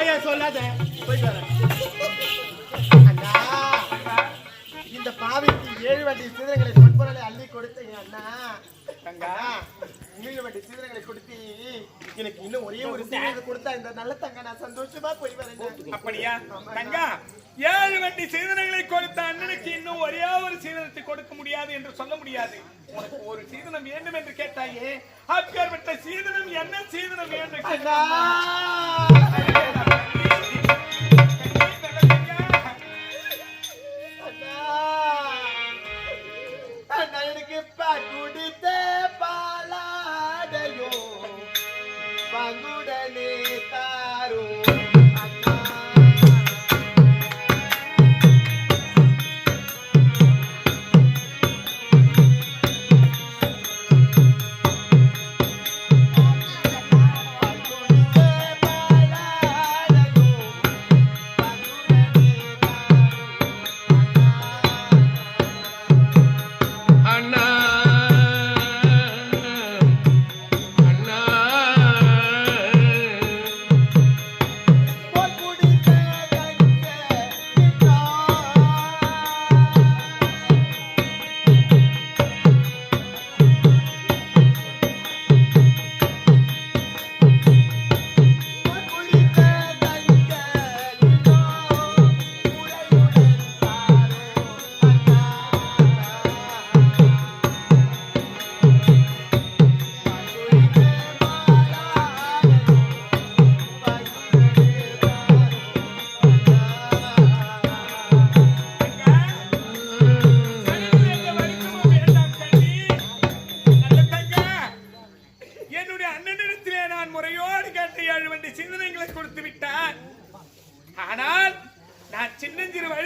ஐயா சொல்லாத. போயிட்டு வரேன். அண்ணா இந்த பாவிக்கு ஏழு வண்டி சீதனங்களை பொன்பொருளை அள்ளி கொடுத்த என் அண்ணா. தங்கா. சீதனங்களை கொடுத்து எனக்கு இன்னும் ஒரே ஒரு சீதனை கொடுத்தா இந்த நல்ல தங்க நான் சந்தோஷமா போய் வரேன். அப்படியா? தங்கா ஏழு வண்டி சீதனங்களை கொடுத்த அண்ணனுக்கு இன்னும் ஒரே ஒரு சீதனத்தை கொடுக்க முடியாது என்று சொல்ல முடியாது. உனக்கு ஒரு சீதனம் வேண்டும் என்று கேட்டாயே அப்பேற்பட்ட சீதனம் என்ன சீதனம் என்று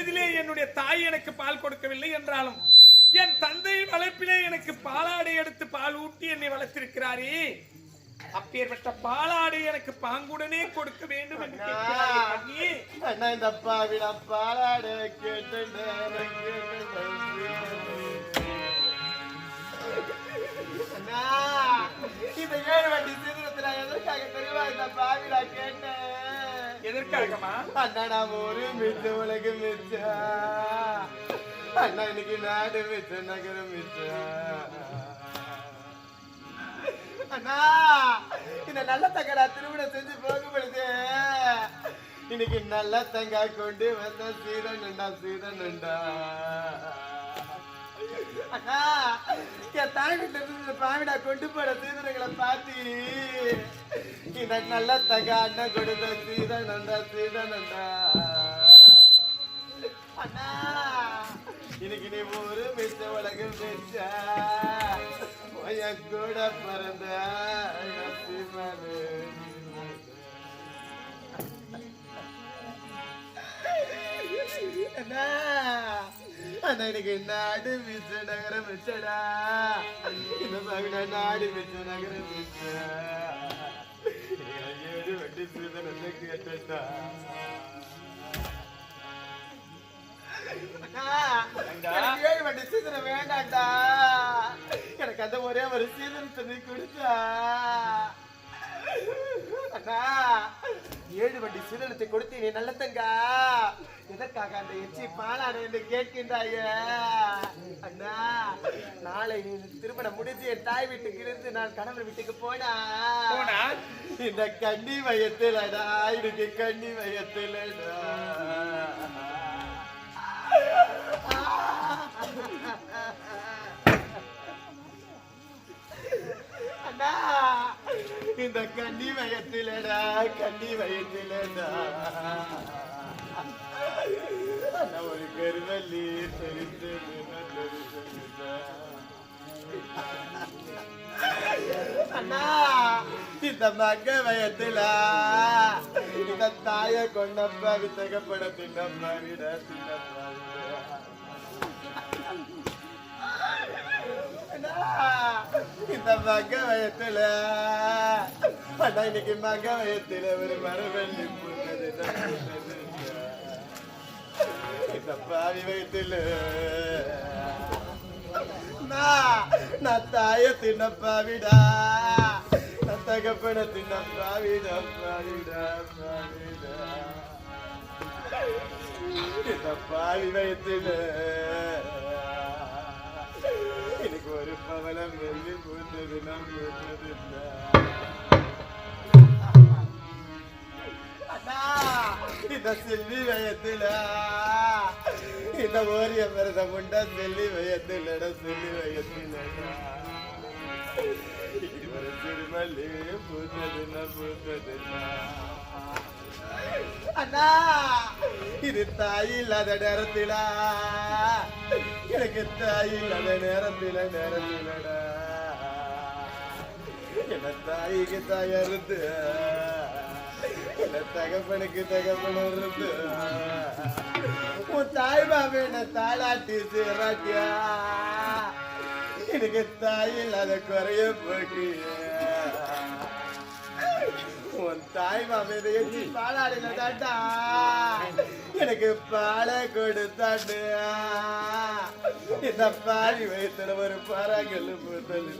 வயதிலே என்னுடைய தாய் எனக்கு பால் கொடுக்கவில்லை என்றாலும் என் தந்தை வளர்ப்பிலே எனக்கு பாலாடை எடுத்து பால் ஊட்டி என்னை வளர்த்திருக்கிறாரே. அப்பேற்பட்ட பாலாடை எனக்கு பாங்குடனே கொடுக்க வேண்டும் என்று இந்த பாலாட கேட்டு இந்த ஏழு வண்டி சீதனத்துல எதற்காக தெரியுமா இந்த பாவிடா கேட்டேன் எதற்காகமா அண்ணா நாம ஒரு மிச்ச உலக மிச்ச. அண்ணா இன்னைக்கு நாடு மிச்ச நகரம் மிச்ச. அண்ணா இந்த நல்ல தங்கடா திருமணம் செஞ்சு போகும்பொழுது இன்னைக்கு நல்ல தங்கா கொண்டு வந்த சீதனண்டா சீதனண்டா அண்ணா என் தாய் வீட்டுல இருந்து பாவிடா கொண்டு போற சீதனைகளை பார்த்து இந்த நல்ல தக அண்ணன் கொடுத்த சீதனண்டா சீதனண்டா அண்ணா இன்னைக்கு நீ ஒரு மிச்ச உலகம் மிச்ச என் கூட பிறந்த அண்ணா. அண்ணா எனக்கு நாடு மிச்ச நகரம் மிச்சடா. இந்த மகன நாடு மிச்ச நகரம் மிச்ச வட்டி சீதனத்தை கேட்டா ஏழு வண்டி சீதனம் வேண்டாம்டா? எனக்கு அந்த ஒரே ஒரு சீதனத்தை நீ கொடுத்தா. அண்ணா ஏழு வண்டி சீதனத்தை கொடுத்து நீ நல்ல தங்கா. எதற்காக அந்த எச்சி பாலாடு என்று கேட்கின்றாய? அண்ணா நாளை நீ திருமணம் முடிஞ்சு என் தாய் வீட்டுக்கு இருந்து நான் கணவர் வீட்டுக்கு போனா? இந்த கன்னி வயத்துலடா எனக்கு கன்னி வயத்துலடா இந்த கன்னி வயத்திலடா கன்னி வயத்திலடா. அண்ணா ஒரு கருவல்லி தெரிந்து அண்ணா இந்த மக வயத்துல. இந்த தாய கொண்டப்பா வித்தகப்பட தின்னப்பா விட தின்னப்பா இந்த மக வயத்துல அண்ணா இன்னைக்கு மக வயத்துல ஒரு மரவள்ளி பூத்தது. இந்த பாவி வயத்துல. நான் தாய தின்னப்பாவிடா நான் தகப்பன தின்ன பாவிடா பாவிடா பாவிடா. இந்த பாவி வயத்துல. ஒரு பவளம் வெள்ளி பூத்தது அண்ணா இந்த செல்வி வயத்துல இந்த ஓரிய மருத முண்டா செல்வி வயத்துல செல்வி வயத்துல ஒரு சிறுமல்லி பூத்தது நம் பூத்தது அண்ணா இது தாய் இல்லாத நேரத்தில எனக்கு தாய் இல்லாத நேரத்தில நேரத்திலடா. என்ன தாய்க்கு தாயா இருந்து என்ன தகப்பனுக்கு தகப்பன இருந்து உன் தாய் பாபு என்ன தாளாட்டி சீராட்டியா? எனக்கு தாய் இல்லாத குறைய போட்டியா உன் தாய் மாமேதை எச்சி பாலாடில தாட்டா எனக்கு பாலை கொடுத்தாண்டு. இந்த பாதி வயிற்றுல ஒரு பூத்தல்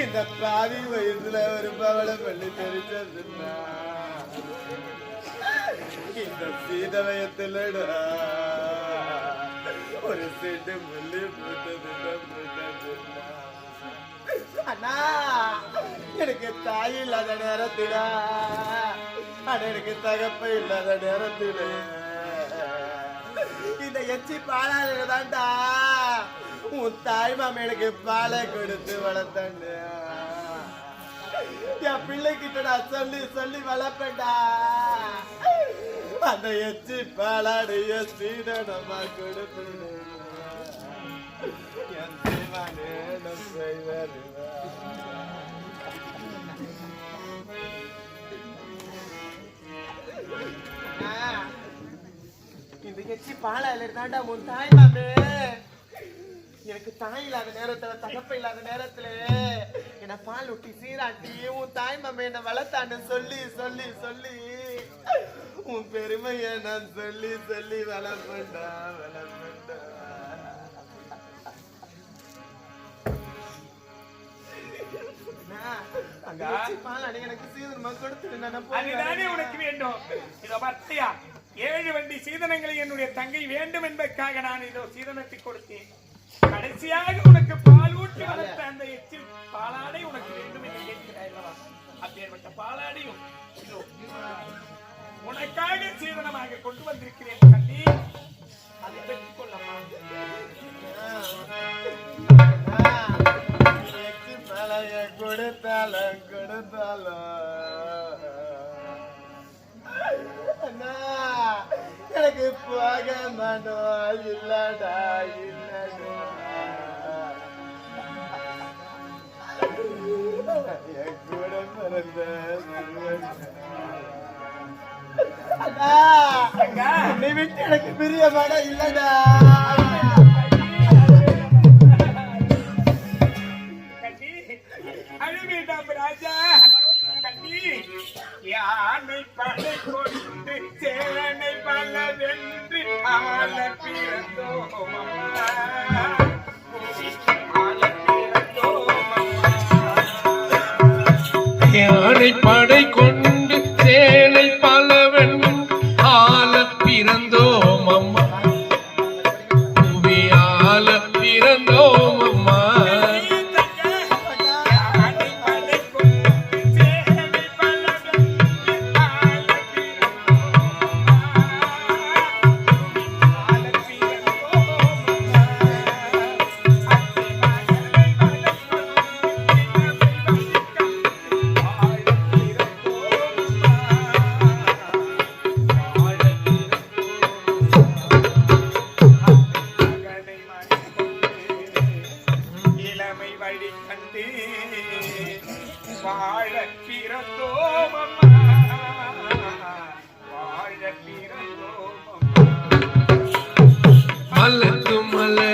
இந்த பாதி வயிற்றுல ஒரு பவள பள்ளி தெரிஞ்சதுன்னா இந்த சீத வயத்துலடா. ஒரு செண்டு முள்ளி பூத்ததுன்னா பூத்ததுன்னா அண்ணா எனக்கு தாய் இல்லாத நேரத்தில அண்ணா எனக்கு தகப்ப இல்லாத நேரத்தில். இந்த எச்சி பாலால தான்டா. உன் தாய் மாமனுக்கு பாலை கொடுத்து வளர்த்தாண்டு என் பிள்ளைகிட்ட நான் சொல்லி சொல்லி வளர்ப்பேன்டா. அந்த எச்சி பாலாடைய சீதனமா கொடுத்து என் செய்வானே நம் செய்வாருவா இந்த எச்சி பாலால தாண்டா உன் தாய் மாமே எனக்கு தாய் இல்லாத நேரத்துல தகப்ப இல்லாத நேரத்துல என்ன பால் ஊட்டி சீராட்டி உன் தாய் மாமே என்ன வளர்த்தான்னு சொல்லி சொல்லி சொல்லி உன் பெருமைய நான் சொல்லி சொல்லி வளர்ப்பேன்டா வளர்ப்பேன்டா. அங்க எச்சி பாலாடி எனக்கு சீதனமா கொடுத்துட்டு நான் அதுதானே உனக்கு வேண்டும். இதோ பார்த்தியா? ஏழு வண்டி சீதனங்களை என்னுடைய தங்கை வேண்டும் என்பதற்காக நான் இதோ சீதனத்தை கொடுத்தேன். கடைசியாக உனக்கு பால் ஊட்டி வளர்த்த அந்த எச்சில் பாலாடை உனக்கு வேண்டும் என்று கேட்கிறாய் அப்பேற்பட்ட பாலாடையும் இதோ உனக்காக சீதனமாக கொண்டு வந்திருக்கிறேன் கண்ணி. அதை பெற்றுக் கொள்ளம்மா கொடுத்தாலும் கொடுத்தாலும் எனக்கு போக மாட்டோம் இல்லடா. இல்லடா என் கூட பிறந்த நீ விட்டு எனக்கு பிரிய மாட்டா இல்லடா. யானை பலை கொண்டு சேனை பலவென்று ஆள பிறந்தோம் அம்மா. ஆள பிறந்தோம் அம்மா. யானை வாழ பிறந்தோம் வாழ பிறந்தோம் மலக்கு மலர்ந்து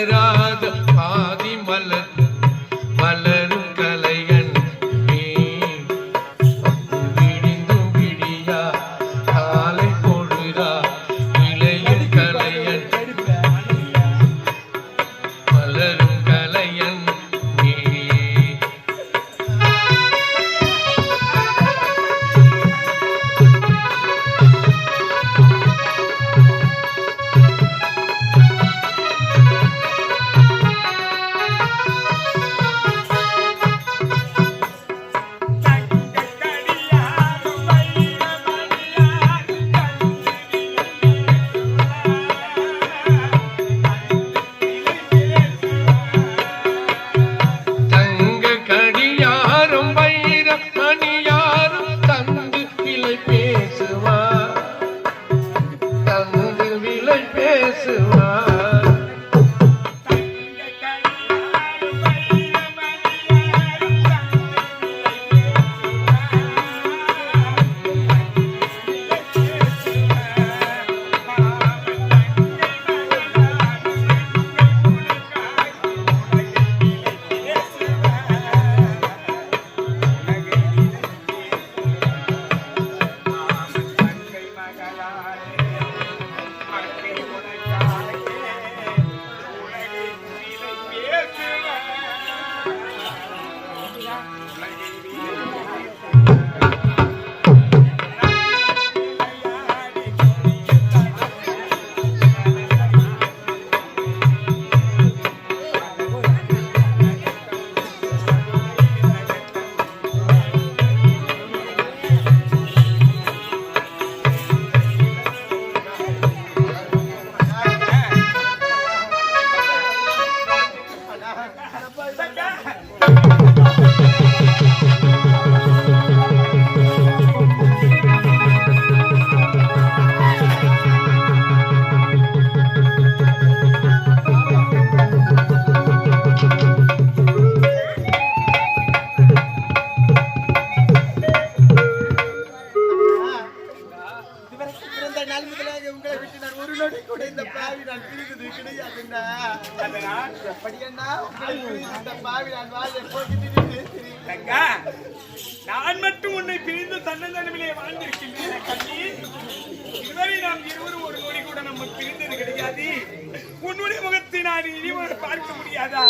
நான் இனி ஒரு பார்க்க முடியாதா?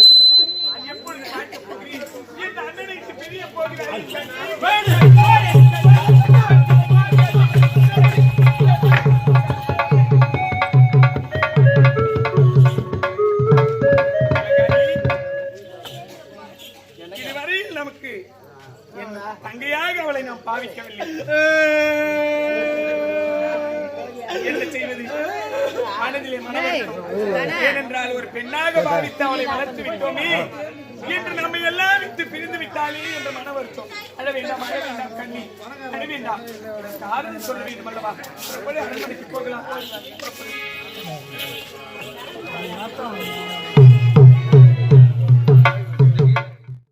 நான் எப்பொழுது பார்க்க போகிறேன்? என் அண்ணனுக்கு விட்டு பிரிய போகிறேன் மனதிலே மனவருத்தம். ஏனென்றால் ஒரு பெண்ணாக பாவித்து அவளை வளர்த்து விட்டோமே. என்று நம்ம எல்லாம் விட்டு பிரிந்து விட்டாலே என்ற மன வருத்தம் அழ வேண்டாம் அழ வேண்டாம் கண்ணி. அழ வேண்டாம். காரணம் சொல்ல வேண்டும் அல்லவா? அரண்மனைக்கு போகலாம்.